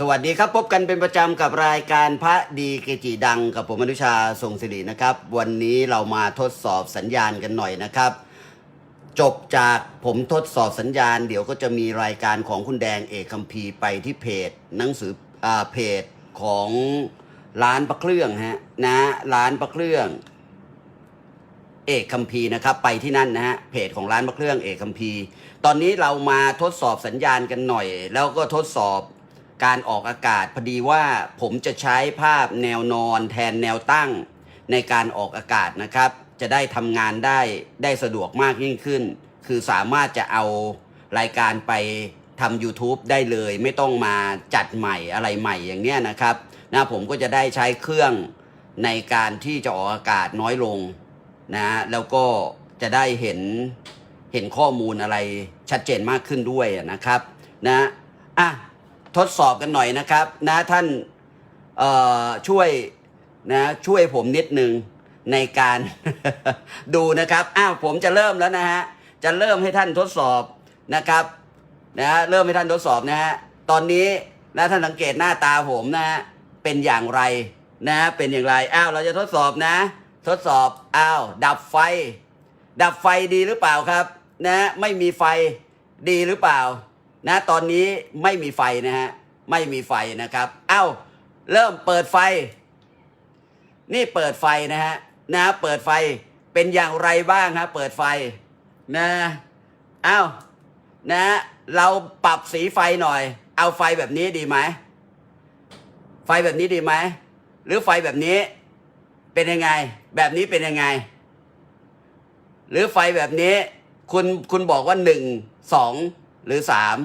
สวัสดีครับ พบกันเป็นประจำกับรายการพระดีเกจิดังกับผมอนุชาทรงศิรินะครับ วันนี้เรามาทดสอบสัญญาณกันหน่อยนะครับ จบจากผมทดสอบสัญญาณ เดี๋ยวก็จะมีรายการของคุณแดงเอกคัมพีร์ไปที่เพจ หนังสืออ่าเพจของร้านประเครื่องฮะนะร้านประเครื่อง เอกคัมพีร์นะครับ ไปที่นั่นนะฮะเพจของร้านมะเครื่องเอกคัมพีร์ตอนนี้เรามาทดสอบสัญญาณกันหน่อย แล้วก็ทดสอบ การออกอากาศพอดีว่าผมจะใช้ภาพแนวนอนแทนแนวตั้ง ในการออกอากาศนะครับ จะได้ทำงานได้ได้สะดวกมากยิ่งขึ้น คือสามารถจะเอารายการไปทำ YouTube ได้เลยไม่ต้องมาจัดใหม่อะไรใหม่อย่างเนี้ยนะครับนะผมก็จะได้ใช้เครื่องในการที่จะออกอากาศน้อยลงนะแล้วก็จะได้เห็นเห็นข้อมูลอะไรชัดเจนมากขึ้นด้วยนะครับนะอะ ทดสอบกันหน่อยนะครับ นะท่านช่วยนะช่วยผมนิดนึงในการดูนะครับอ้าวผมจะเริ่มแล้วนะฮะจะเริ่มให้ท่านทดสอบนะครับนะเริ่มให้ท่านทดสอบนะฮะตอนนี้นะท่านสังเกตหน้าตาผมนะฮะเป็นอย่างไรนะเป็นอย่างไรอ้าวเราจะทดสอบนะ ทดสอบอ้าวดับไฟ ดับไฟดีหรือเปล่าครับ นะไม่มีไฟดีหรือเปล่า นะตอนนี้ไม่มีไฟนะฮะไม่มีไฟนะครับอ้าวเริ่มเปิดไฟ นี่เปิดไฟนะฮะนะเปิดไฟเป็นอย่างไรบ้างฮะเปิดไฟนะอ้าวนะเราปรับสีไฟหน่อย เอาไฟแบบนี้ดีไหมไฟแบบนี้ดีไหมหรือไฟแบบนี้เป็นยังไง แบบนี้เป็นยังไง หรือไฟแบบนี้ คุณคุณบอกว่าหนึ่งสองหรือสาม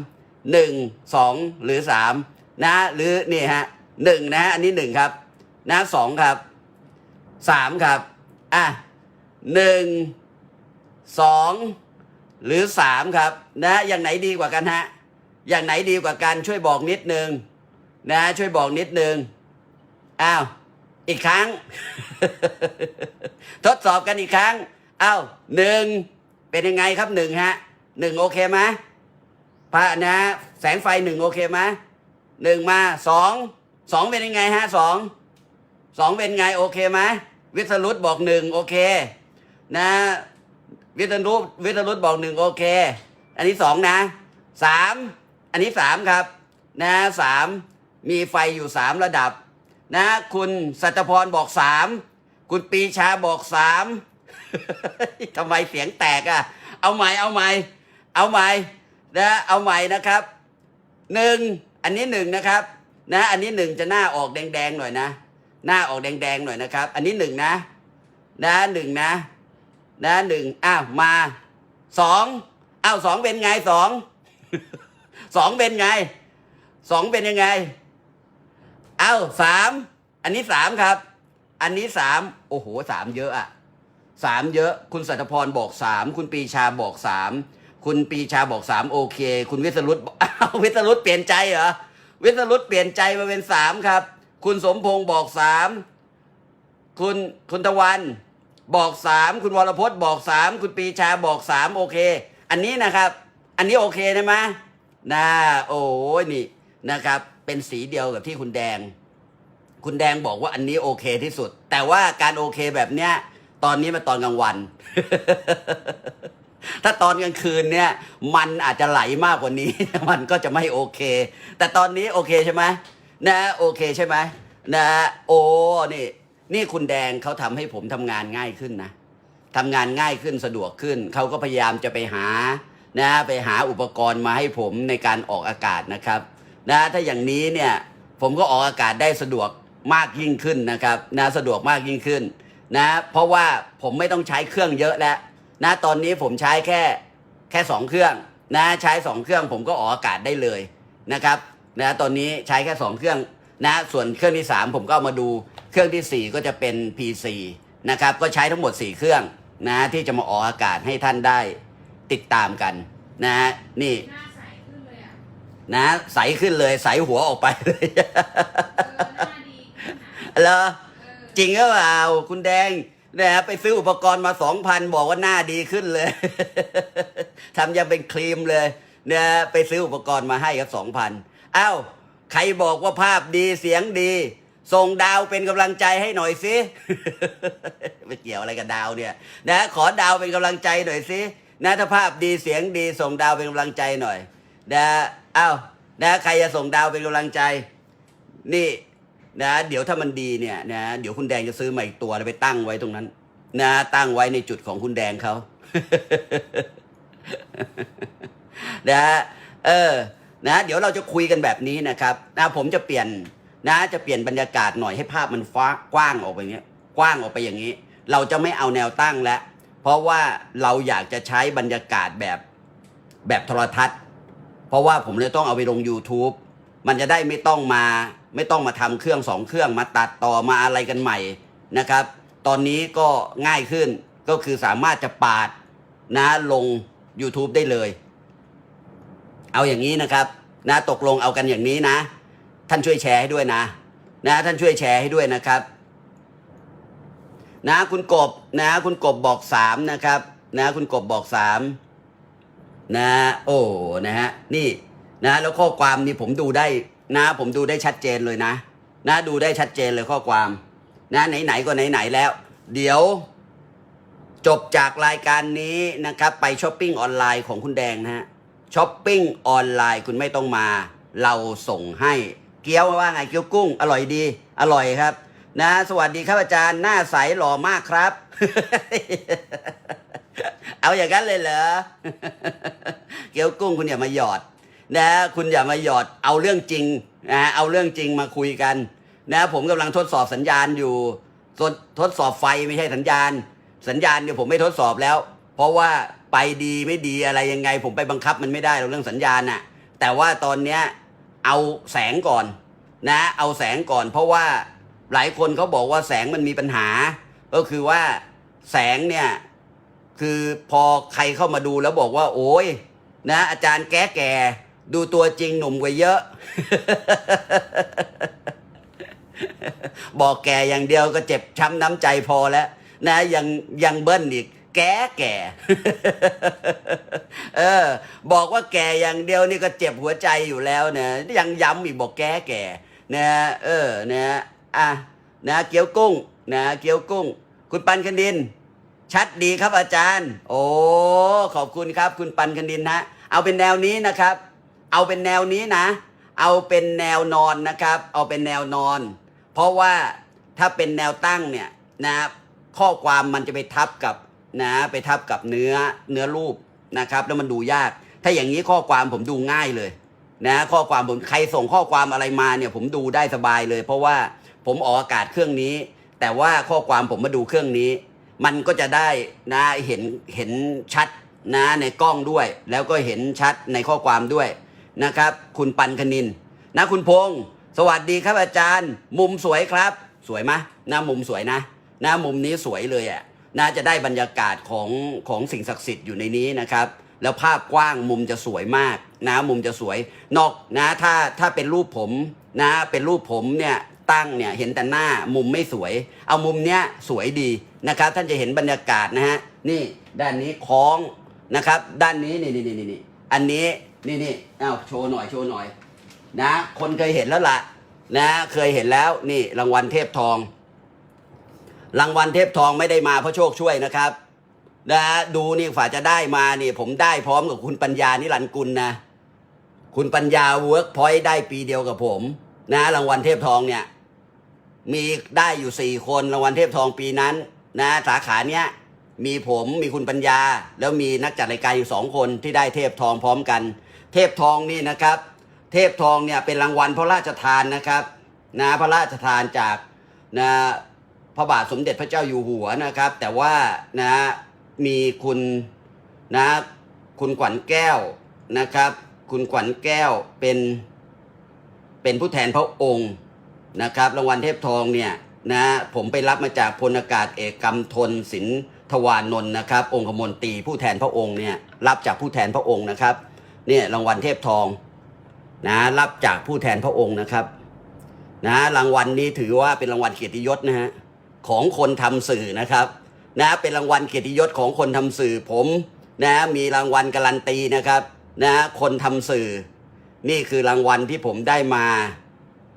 หนึ่งสองหรือสามนะหรือนี่ฮะหนึ่งนะฮะอันนี้หนึ่งครับนะสองครับสามครับอะหนึ่งสองหรือสามครับนะอย่างไหนดีกว่ากันฮะอย่างไหนดีกว่ากันช่วยบอกนิดนึงนะช่วยบอกนิดนึงอ้าวอีกครั้ง ทดสอบกันอีกครั้งอ้าวหนึ่งเป็นยังไงครับหนึ่งฮะหนึ่งโอเคไหม พระนะ แสงไฟหนึ่งโอเคไหมหนึ่งมาสองสองเป็นยังไงฮะสองสองเป็นไงโอเคไหมวิทรุตบอกหนึ่งโอเค นะวิทรุตวิทรุตบอกหนึ่งโอเค อันนี้สองนะสามอันนี้สามครับ นะสามมีไฟอยู่สามระดับ นะ คุณสัตพรบอกสามคุณปีชาบอกสามทำไมเสียงแตกอะ เอาใหม่เอาใหม่เอาใหม่ นะเอาใหม่นะครับหนึ่งอันนี้หนึ่งนะครับนะอันนี้หนึ่งจะหน้าออกแดงๆหน่อยนะ หน้าออกแดงๆหน่อยนะครับ อันนี้หนึ่งนะ นะหนึ่งนะ นะหนึ่งอ้าวมาสองอ้าวสองเป็นไงสองสองเป็นไงสองเป็นยังไงเอ้าสามอันนี้สามครับ อันนี้สามโอ้โหสามเยอะอะสามเยอะ คุณสัตพรบอกสามคุณปีชาบอกสาม คุณปีชาบอกสามโอเค คุณวิสรุตวิสรุตเปลี่ยนใจเหรอ วิสรุตเปลี่ยนใจมาเป็นสามครับ คุณสมพงศ์บอกสามคุณคุณตะวันบอกสามคุณวรพจน์บอกสามคุณปีชาบอกสามโอเค อันนี้นะครับ อันนี้โอเคนะมะนะโอ้ยนี่นะครับ เป็นสีเดียวกับที่คุณแดง คุณแดงบอกว่าอันนี้โอเคที่สุด แต่ว่าการโอเคแบบเนี้ย ตอนนี้มันตอนกลางวัน ถ้าตอนกลางคืนเนี่ย มันอาจจะไหลมากกว่านี้ มันก็จะไม่โอเค แต่ตอนนี้โอเคใช่ไหมนะโอเคใช่ไหมนะโอ้นี่ นี่คุณแดงเขาทำให้ผมทำงานง่ายขึ้นนะทำงานง่ายขึ้นสะดวกขึ้น เขาก็พยายามจะไปหานะไปหาอุปกรณ์มาให้ผมในการออกอากาศนะครับนะถ้าอย่างนี้เนี่ยผมก็ออกอากาศได้สะดวกมากยิ่งขึ้นนะครับนะสะดวกมากยิ่งขึ้นนะเพราะว่าผมไม่ต้องใช้เครื่องเยอะแล้ว นะตอนนี้ผมใช้แค่แค่สองเครื่องนะใช้สองเครื่องผมก็ออกอากาศได้เลยนะครับนะตอนนี้ใช้แค่สองเครื่องนะส่วนเครื่องที่สามผมก็เอามาดูเครื่องที่สี่ก็จะเป็น PC นะครับก็ใช้ทั้งหมดสี่เครื่องนะที่จะมาออกอากาศให้ท่านได้ติดตามกันนะฮะนี่หน้าใสขึ้นเลยอะนะใสขึ้นเลยใสหัวออกไปเลยเออหน้าดีขึ้นนะเหรอเออจริงหรือเปล่าคุณแดง นะไปซื้ออุปกรณ์มาสองพันบอกว่าหน้าดีขึ้นเลย ทำยังเป็นครีมเลยนะฮะไปซื้ออุปกรณ์มาให้ครับสองพันอ้าวใครบอกว่าภาพดีเสียงดี ส่งดาวเป็นกำลังใจให้หน่อยสิไม่เกี่ยวอะไรกับดาวเนี่ย นะ ขอดาวเป็นกำลังใจหน่อยสินะถ้าภาพดีเสียงดี ส่งดาวเป็นกำลังใจหน่อย นะอ้าวนะใครจะส่งดาวเป็นกำลังใจ นี่ นะเดี๋ยวถ้ามันดีเนี่ยนะเดี๋ยวคุณแดงจะซื้อมาอีกตัวแล้วไปตั้งไว้ตรงนั้น นะ ตั้งไว้ในจุดของคุณแดงเขานะเออ นะ เดี๋ยวเราจะคุยกันแบบนี้นะครับนะผมจะเปลี่ยนนะจะเปลี่ยนบรรยากาศหน่อยให้ภาพมันฟ้ากว้างออกไปอย่างเงี้ยกว้างออกไปอย่างนี้ เราจะไม่เอาแนวตั้งแล้วเพราะว่าเราอยากจะใช้บรรยากาศแบบแบบโทรทัศน์ เพราะว่าผมเลยต้องเอาไปลง YouTube มันจะได้ไม่ต้องมาไม่ต้องมาทำเครื่องสองเครื่องมาตัดต่อมาอะไรกันใหม่นะครับ ตอนนี้ก็ง่ายขึ้นก็คือสามารถจะปาดนะลง YouTube ได้เลย เอาอย่างนี้นะครับ นะตกลงเอากันอย่างนี้นะ ท่านช่วยแชร์ให้ด้วยนะ นะท่านช่วยแชร์ให้ด้วยนะครับ นะคุณกบนะ คุณกบบอกสามนะครับ นะ คุณกบบอกสามนะ โอ้นะฮะนี่ นะแล้วข้อความนี่ผมดูได้นะ ผมดูได้ชัดเจนเลยนะ นะดูได้ชัดเจนเลยข้อความ นะไหนๆก็ไหนๆแล้ว เดี๋ยว จบจากรายการนี้นะครับ ไปช้อปปิ้งออนไลน์ของคุณแดงนะฮะช้อปปิ้งออนไลน์คุณไม่ต้องมา เราส่งให้ เกี๊ยวว่าไงเกี๊ยวกุ้ง อร่อยดี อร่อยครับ นะ สวัสดีครับอาจารย์หน้าใสหล่อมากครับ เอาอย่างนั้นเลยเหรอเกี๊ยวกุ้งคุณอย่ามาหยอด นะคุณอย่ามาหยอดเอาเรื่องจริงนะเอาเรื่องจริงมาคุยกันนะผมกำลังทดสอบสัญญาณอยู่ทดทดสอบไฟไม่ใช่สัญญาณ สัญญาณเนี่ยผมไม่ทดสอบแล้ว เพราะว่าไปดีไม่ดีอะไรยังไง ผมไปบังคับมันไม่ได้หรอกเรื่องสัญญาณน่ะแต่ว่าตอนเนี้ยเอาแสงก่อนนะ เอาแสงก่อน เพราะว่าหลายคนเขาบอกว่าแสงมันมีปัญหา ก็คือว่าแสงเนี่ยคือพอใครเข้ามาดูแล้วบอกว่า โอ้ยนะอาจารย์แก่แก่ ดูตัวจริงหนุ่มกว่าเยอะ บอกแก่อย่างเดียวก็เจ็บช้ำน้ำใจพอแล้ว นะยังยังเบิ้ลอีก แก่แก่ เออ บอกว่าแก่อย่างเดียวนี่ก็เจ็บหัวใจอยู่แล้วเนี่ยยังย้ำอีกบอกแก่แก่นะเออนะอะนะเกี๊ยวกุ้งนะเกี๊ยวกุ้ง คุณปันคันดิน ชัดดีครับอาจารย์ โอ้ขอบคุณครับ คุณปันคันดินฮะเอาเป็นแนวนี้นะครับ เอาเป็นแนวนี้นะ เอาเป็นแนวนอนนะครับ เอาเป็นแนวนอน เพราะว่าถ้าเป็นแนวตั้งเนี่ยนะข้อความมันจะไปทับกับนะไปทับกับเนื้อเนื้อรูปนะครับ แล้วมันดูยาก ถ้าอย่างนี้ข้อความผมดูง่ายเลยนะข้อความผมใครส่งข้อความอะไรมาเนี่ยผมดูได้สบายเลย เพราะว่าผมออกอากาศเครื่องนี้ แต่ว่าข้อความผมมาดูเครื่องนี้ มันก็จะได้นะเห็นเห็นชัดนะในกล้องด้วย แล้วก็เห็นชัดในข้อความด้วย นะครับ คุณปันคณินนะคุณพงศ์สวัสดีครับอาจารย์ มุมสวยครับ สวยไหมนะมุมสวยนะนะมุมนี้สวยเลยอะน่าจะได้บรรยากาศของของสิ่งศักดิ์สิทธิ์อยู่ในนี้นะครับ แล้วภาพกว้างมุมจะสวยมากนะมุมจะสวย นอกนะถ้าถ้าเป็นรูปผมนะเป็นรูปผมเนี่ยตั้งเนี่ยเห็นแต่หน้ามุมไม่สวย เอามุมเนี้ยสวยดีนะครับ ท่านจะเห็นบรรยากาศนะฮะนี่ด้านนี้คล้องนะครับ ด้านนี้นี่นี่นี่นี่อันนี้ นี่นี่อ้าวโชว์หน่อยโชว์หน่อย นะ คนเคยเห็นแล้วล่ะ นะเคยเห็นแล้วนี่รางวัลเทพทอง รางวัลเทพทองไม่ได้มาเพราะโชคช่วยนะครับนะดูนี่ฝ่าจะได้มานี่ ผมได้พร้อมกับคุณปัญญานิรันกุลนะ คุณปัญญาเวิร์กพอยต์ได้ปีเดียวกับผม นะ รางวัลเทพทองเนี่ย มีได้อยู่สี่คนรางวัลเทพทองปีนั้น นะ สาขาเนี้ยมีผมมีคุณปัญญา แล้วมีนักจัดรายการอยู่สองคนที่ได้เทพทองพร้อมกัน เทพทองนี่นะครับ เทพทองเนี่ยเป็นรางวัลพระราชทานนะครับนะพระราชทานจากนะพระบาทสมเด็จพระเจ้าอยู่หัวนะครับ แต่ว่านะมีคุณนะคุณขวัญแก้วนะครับ คุณขวัญแก้วเป็นเป็นผู้แทนพระองค์นะครับ รางวัลเทพทองเนี่ยนะผมไปรับมาจากพลอากาศเอกกำทนศินทวานนท์นะครับ องคมนตรีผู้แทนพระองค์เนี่ยรับจากผู้แทนพระองค์นะครับ เนี่ยรางวัลเทพทองนะรับจากผู้แทนพระองค์นะครับนะรางวัลนี้ถือว่าเป็นรางวัลเกียรติยศนะฮะของคนทำสื่อนะครับนะเป็นรางวัลเกียรติยศของคนทำสื่อผมนะมีรางวัลการันตีนะครับนะคนทำสื่อ นี่คือรางวัลที่ผมได้มา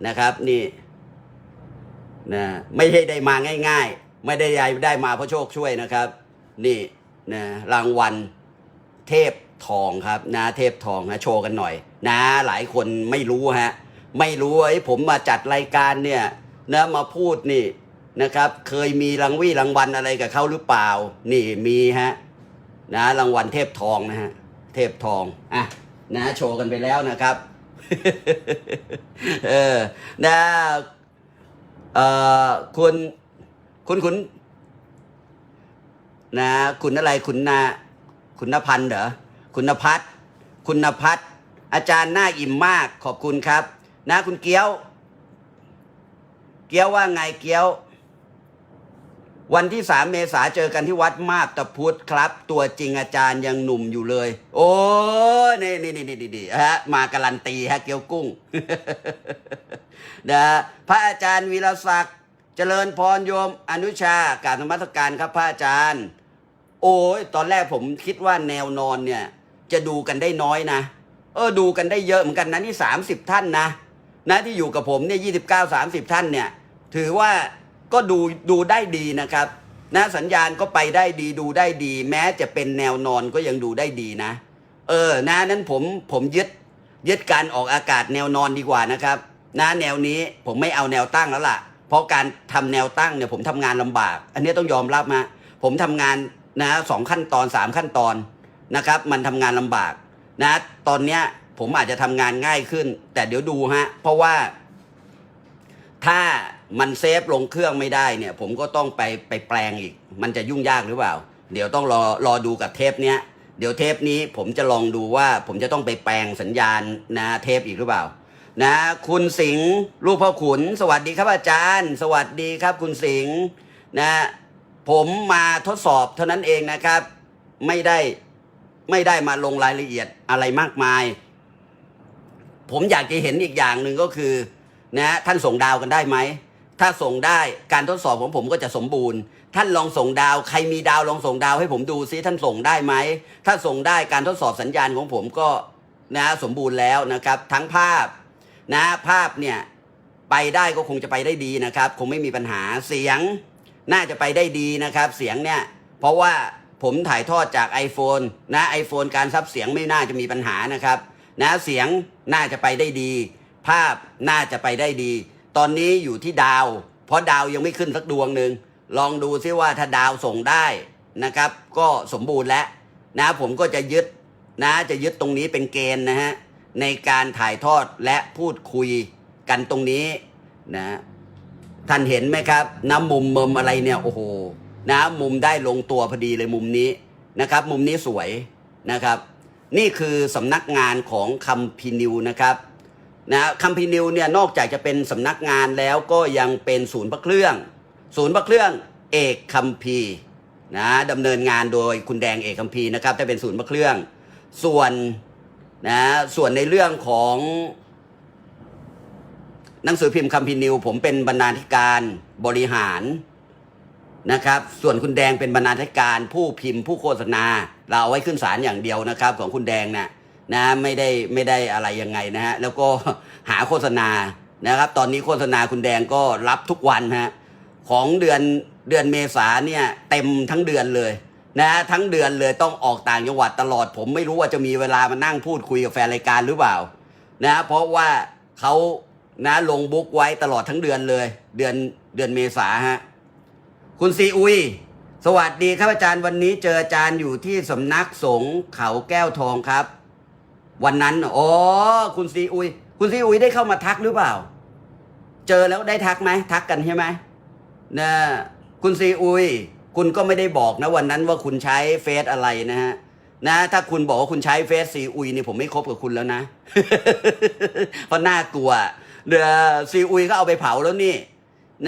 นะครับนี่นะไม่ได้ได้มาง่าย ๆ ไม่ได้ได้มาเพราะโชคช่วยนะครับ นี่นะรางวัลเทพ ทองครับนะเทพทองนะโชว์กันหน่อย นะหลายคนไม่รู้ฮะไม่รู้ไอ้ผมมาจัดรายการเนี่ยนะมาพูดนี่นะครับ เคยมีรางวี่รางวัลอะไรกับเขาหรือเปล่า นี่มีฮะนะรางวัลเทพทองนะฮะเทพทองอะนะโชว์กันไปแล้วนะครับเออนะเอ่อคุณคุณคุณนะคุณอะไรคุณนาคุณนพันธ์เหรอ คุณพัฒน์คุณพัฒน์อาจารย์หน้าอิ่มมากขอบคุณครับ นะคุณเกี้ยว เกี้ยวว่าไงเกี้ยว วันที่สามเมษาเจอกันที่วัดมาบตะพุธครับ ตัวจริงอาจารย์ยังหนุ่มอยู่เลย โอ้ยนี่นี่นี่นี่นี่ฮะมาการันตีฮะเกี๊ยวกุ้งนะพระอาจารย์วีรศักดิ์เจริญพรโยมอนุชาการารนมัสการครับพระอาจารย์ โอ้ยตอนแรกผมคิดว่าแนวนอนเนี่ย จะดูกันได้น้อยนะ เออดูกันได้เยอะเหมือนกันนะนี่สามสิบท่านนะนะที่อยู่กับผมเนี่ยยี่สิบเก้าสามสิบท่านเนี่ย ถือว่าก็ดูดูได้ดีนะครับนะสัญญาณก็ไปได้ดีดูได้ดี แม้จะเป็นแนวนอนก็ยังดูได้ดีนะ เออนะนั้นผมผมยึดยึดการออกอากาศแนวนอนดีกว่านะครับนะแนวนี้ผมไม่เอาแนวตั้งแล้วล่ะ เพราะการทำแนวตั้งเนี่ยผมทำงานลำบาก อันนี้ต้องยอมรับมาผมทำงานนะสองขั้นตอนสามขั้นตอน นะครับ มันทำงานลำบากนะ ตอนเนี้ยผมอาจจะทำงานง่ายขึ้น แต่เดี๋ยวดูฮะ เพราะว่า ถ้ามันเซฟลงเครื่องไม่ได้เนี่ย ผมก็ต้องไปไปแปลงอีก มันจะยุ่งยากหรือเปล่า เดี๋ยวต้องรอรอดูกับเทปเนี้ยเดี๋ยวเทปนี้ผมจะลองดูว่า ผมจะต้องไปแปลงสัญญาณนะเทปอีกหรือเปล่า นะ คุณสิงห์ลูกพ่อขุน สวัสดีครับอาจารย์ สวัสดีครับ คุณสิงห์นะ ผมมาทดสอบเท่านั้นเองนะครับ ไม่ได้ ไม่ได้มาลงรายละเอียดอะไรมากมาย ผมอยากจะเห็นอีกอย่างหนึ่งก็คือนะท่านส่งดาวกันได้ไหม ถ้าส่งได้การทดสอบของผมก็จะสมบูรณ์ ท่านลองส่งดาว ใครมีดาวลองส่งดาวให้ผมดูซิท่านส่งได้ไหม ถ้าส่งได้การทดสอบสัญญาณของผมก็นะสมบูรณ์แล้วนะครับ ทั้งภาพนะภาพเนี่ยไปได้ก็คงจะไปได้ดีนะครับ คงไม่มีปัญหาเสียงน่าจะไปได้ดีนะครับ เสียงเนี่ยเพราะว่า ผมถ่ายทอดจาก iPhone นะ iPhone การซับเสียงไม่น่าจะมีปัญหานะครับ นะเสียงน่าจะไปได้ดี ภาพน่าจะไปได้ดี ตอนนี้อยู่ที่ดาว เพราะดาวยังไม่ขึ้นสักดวงหนึ่งลองดูซิว่าถ้าดาวส่งได้นะครับ ก็สมบูรณ์แล้วนะผมก็จะยึดนะจะยึดตรงนี้เป็นเกณฑ์นะฮะในการถ่ายทอดและพูดคุยกันตรงนี้นะท่านเห็นไหมครับน้ำมุมมมอะไรเนี่ยโอ้โห นะมุมได้ลงตัวพอดีเลยมุมนี้นะครับ มุมนี้สวยนะครับ นี่คือสำนักงานของคัมพีนิวนะครับนะคัมพีนิวเนี่ยนอกจากจะเป็นสำนักงานแล้วก็ยังเป็นศูนย์พระเครื่อง ศูนย์พระเครื่องเอกคัมพีนะดำเนินงานโดยคุณแดงเอกคัมพีนะครับถ้าเป็นศูนย์พระเครื่อง ส่วนนะส่วนในเรื่องของหนังสือพิมพ์คัมพีนิว ผมเป็นบรรณาธิการบริหาร นะครับ ส่วนคุณแดงเป็นบรรณาธิการผู้พิมพ์ผู้โฆษณา เราเอาไว้ขึ้นศาลอย่างเดียวนะครับ ของคุณแดงนะนะไม่ได้ไม่ได้อะไรยังไงนะฮะแล้วก็หาโฆษณานะครับ ตอนนี้โฆษณาคุณแดงก็รับทุกวันฮะของเดือนเดือนเมษาเนี่ยเต็มทั้งเดือนเลยนะทั้งเดือนเลยต้องออกต่างจังหวัดตลอด ผมไม่รู้ว่าจะมีเวลามานั่งพูดคุยกับแฟนรายการหรือเปล่านะเพราะว่าเขานะลงบุ๊กไว้ตลอดทั้งเดือนเลย เดือนเดือนเมษาฮะ คุณซีอุย สวัสดีครับอาจารย์วันนี้เจออาจารย์อยู่ที่สำนักสงฆ์เขาแก้วทองครับ วันนั้นอ๋อคุณซีอุย คุณซีอุยได้เข้ามาทักหรือเปล่า เจอแล้วได้ทักไหมทักกันใช่ไหมนะคุณซีอุย คุณก็ไม่ได้บอกนะวันนั้นว่าคุณใช้เฟซอะไรนะฮะนะถ้าคุณบอกว่าคุณใช้เฟซซีอุยนี่ผมไม่คบกับคุณแล้วนะ เพราะน่ากลัวเดือซีอุยก็เอาไปเผาแล้วนี่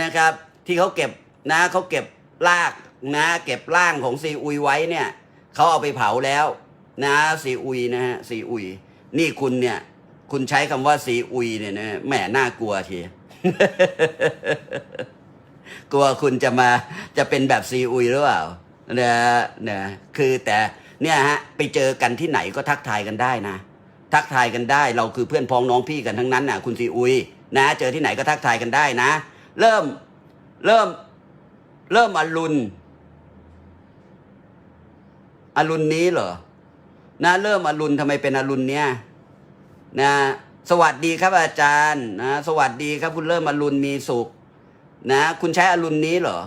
นะครับ ที่เขาเก็บ นะเขาเก็บรากนะ เก็บร่างของซีอุยไว้เนี่ยเขาเอาไปเผาแล้วนะซีอุยนะฮะซีอุย นี่คุณเนี่ย คุณใช้คำว่าซีอุยเนี่ยนะแหมน่ากลัวทีกลัวคุณจะมาจะเป็นแบบซีอุยหรือเปล่านะนะคือแต่เนี่ยฮะไปเจอกันที่ไหนก็ทักทายกันได้นะ ทักทายกันได้เราคือเพื่อนพ้องน้องพี่กันทั้งนั้นน่ะคุณซีอุย นะ เจอที่ไหนก็ทักทายกันได้นะ เริ่มเริ่ม เริ่มอรุณ อรุณนี้เหรอนะเริ่มอรุณทำไมเป็นอรุณเนี่ยนะสวัสดีครับอาจารย์นะสวัสดีครับคุณเริ่มอรุณมีสุข นะ คุณใช้อรุณนี้เหรอ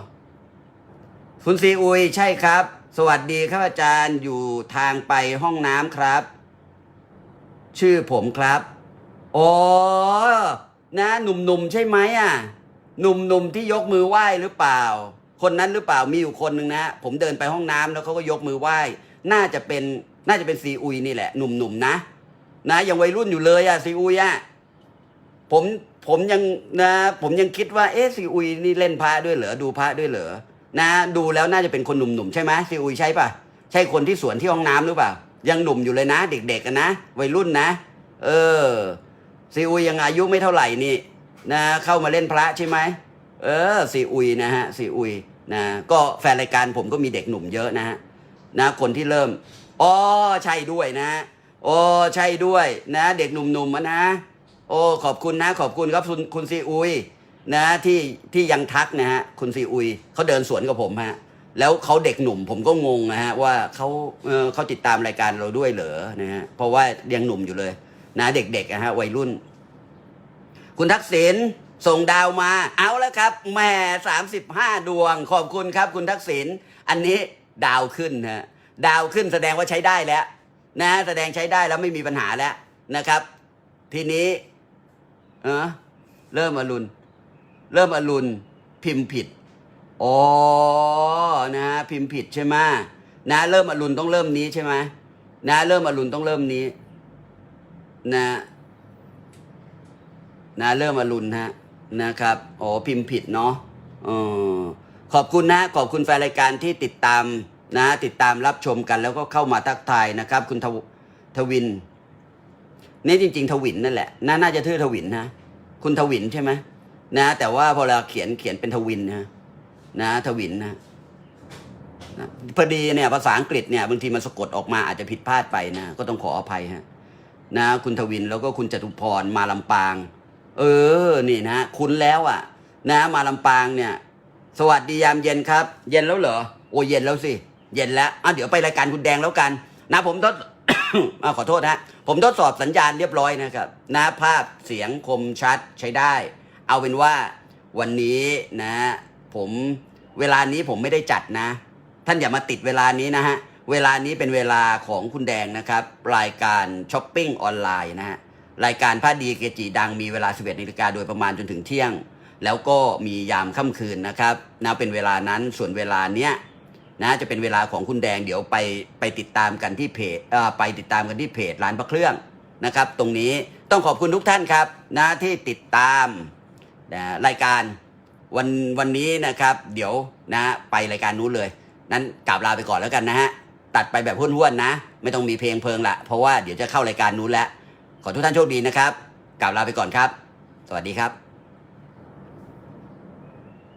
คุณซีอุยใช่ครับ สวัสดีครับอาจารย์อยู่ทางไปห้องน้ำครับ ชื่อผมครับอ๋อนะหนุ่มๆใช่ไหมอะ หนุ่มๆที่ยกมือไหว้หรือเปล่า คนนั้นหรือเปล่ามีอยู่คนหนึ่งนะผมเดินไปห้องน้ำแล้วเขาก็ยกมือไหว้ น่าจะเป็นน่าจะเป็นซีอุยนี่แหละ หนุ่มๆนะ นะยังวัยรุ่นอยู่เลยอะซีอุยอะผมผมยังนะผมยังคิดว่าเอ๊ะซีอุยนี่เล่นพระด้วยเหรอดูพระด้วยเหรอนะ ดูแล้วน่าจะเป็นคนหนุ่มๆใช่ไหมซีอุยใช่ปะใช่คนที่สวนที่ห้องน้ำหรือเปล่า ยังหนุ่มอยู่เลยนะ เด็กๆกันนะวัยรุ่นนะ เออซีอุยยังอายุไม่เท่าไหร่นี่นะเข้ามาเล่นพระใช่ไหมเออซีอุยนะฮะซีอุย นะก็แฟนรายการผมก็มีเด็กหนุ่มเยอะนะฮะนะคนที่เริ่มอ๋อใช่ด้วยนะโอ้ใช่ด้วยนะ เด็กหนุ่มๆอะนะ โอ้ขอบคุณนะ ขอบคุณครับคุณคุณซีอุยนะที่ที่ยังทักนะฮะคุณซีอุยเขาเดินสวนกับผมฮะแล้วเขาเด็กหนุ่มผมก็งงนะฮะว่าเขาเออเขาติดตามรายการเราด้วยเหรอนะฮะเพราะว่ายังหนุ่มอยู่เลย นะเด็กๆนะฮะวัยรุ่น คุณทักษิณ ส่งดาวมา เอาแล้วครับแหม่สามสิบห้าดวง ขอบคุณครับคุณทักษิณอันนี้ดาวขึ้นฮะดาวขึ้นแสดงว่าใช้ได้แล้ว นะ แสดงใช้ได้แล้วไม่มีปัญหาแล้วนะครับ ทีนี้เออเริ่มอรุณ เริ่มอรุณพิมพ์ผิดอ๋อนะพิมพ์ผิดใช่ไหมนะ เริ่มอรุณต้องเริ่มนี้ใช่ไหมนะ เริ่มอรุณต้องเริ่มนี้ นะ นะ เริ่มอรุณฮะ นะครับอ๋อพิมพ์ผิดเนาะออขอบคุณนะขอบคุณแฟนรายการที่ติดตามนะติดตามรับชมกันแล้วก็เข้ามาทักทายนะครับ คุณทวทวินนี่จริง ๆ ทวินนั่นแหละน่าน่าจะชื่อทวินนะคุณทวินใช่ไหมนะ แต่ว่าพอเราเขียนเขียนเป็นทวินนะนะทวินนะนะพอดีเนี่ยภาษาอังกฤษเนี่ยบางทีมันสะกดออกมาอาจจะผิดพลาดไปนะ ก็ต้องขออภัยฮะนะ คุณทวินแล้วก็คุณจตุพรมาลำปาง เออ นี่นะคุณแล้วอะ นะ มาลำปางเนี่ย สวัสดียามเย็นครับ เย็นแล้วเหรอ โอ้เย็นแล้วสิ เย็นแล้วอะเดี๋ยวไปรายการคุณแดงแล้วกัน นะผมทดอขอโทษนะ ผมทดสอบสัญญาณเรียบร้อยนะครับ นะภาพเสียงคมชัดใช้ได้ เอาเป็นว่าวันนี้นะ ผมเวลานี้ผมไม่ได้จัดนะ ท่านอย่ามาติดเวลานี้นะฮะ เวลานี้เป็นเวลาของคุณแดงนะครับ รายการช้อปปิ้งออนไลน์นะฮะ รายการพระดีเกจิดังมีเวลา 11นาฬิกาโดยประมาณจนถึงเที่ยง แล้วก็มียามค่ำคืนนะครับนะเป็นเวลานั้นส่วนเวลาเนี้ยนะจะเป็นเวลาของคุณแดงเดี๋ยวไปไปติดตามกันที่เพจไปติดตามกันที่เพจร้านพระเครื่องนะครับ ตรงนี้ต้องขอบคุณทุกท่านครับนะที่ติดตามนะรายการวันวันนี้นะครับ เดี๋ยวนะไปรายการนู้นเลย นั้นกราบลาไปก่อนแล้วกันนะฮะตัดไปแบบห้วนๆนะ ไม่ต้องมีเพลงเพลิงละเพราะว่าเดี๋ยวจะเข้ารายการนู้นแล้ว ขอทุกท่านโชคดีนะครับกล่าวลาไปก่อนครับ สวัสดีครับ